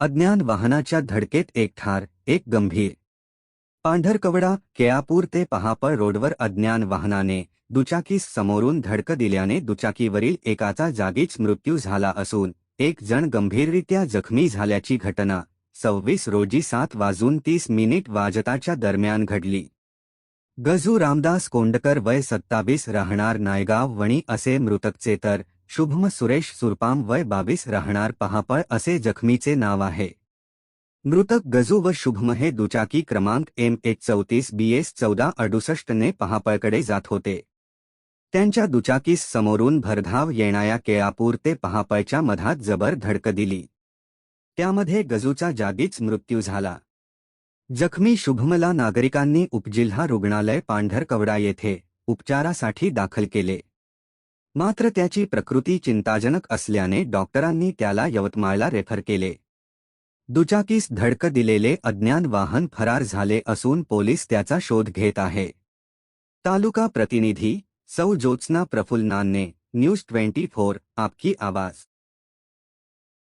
अज्ञान वाहनाच्या धडकेत एक ठार एक गंभीर. पांढरकवडा केळापूर ते पहापळ रोडवर अज्ञान वाहनाने दुचाकीस समोरून धडक दिल्याने दुचाकीवरील एकाचा जागीच मृत्यू झाला असून एक जण गंभीररित्या जखमी झाल्याची घटना सव्वीस रोजी सात वाजून तीस मिनिट वाजताच्या दरम्यान घडली. गजू रामदास कोंडकर वय सत्तावीस राहणार नायगाव वणी असे मृतकचे तर शुभम सुरेश सुरपाम वय बावीस राहणार पहापळ असे जखमीचे नाव आहे. मृतक गजू व शुभम हे दुचाकी क्रमांक एम एच चौतीस बी एस चौदा अडुसष्टने पहापळकडे जात होते. त्यांच्या दुचाकीस समोरून भरधाव येणाऱ्या केळापूर ते पहापळच्या मधात जबर धडक दिली. त्यामध्ये गजूचा जागीच मृत्यू झाला. जखमी शुभमला नागरिकांनी उपजिल्हा रुग्णालय पांढरकवडा येथे उपचारासाठी दाखल केले. मात्र त्याची प्रकृती चिंताजनक असल्याने डॉक्टरांनी त्याला यवतमाळला रेफर केले. दुचाकीस धडक दिलेले अज्ञान वाहन फरार झाले असून पोलीस त्याचा शोध घेत आहे. तालुका प्रतिनिधी सौ ज्योत्स्ना प्रफुल्नानने न्यूज ट्वेंटी फोर आपकी आवाज.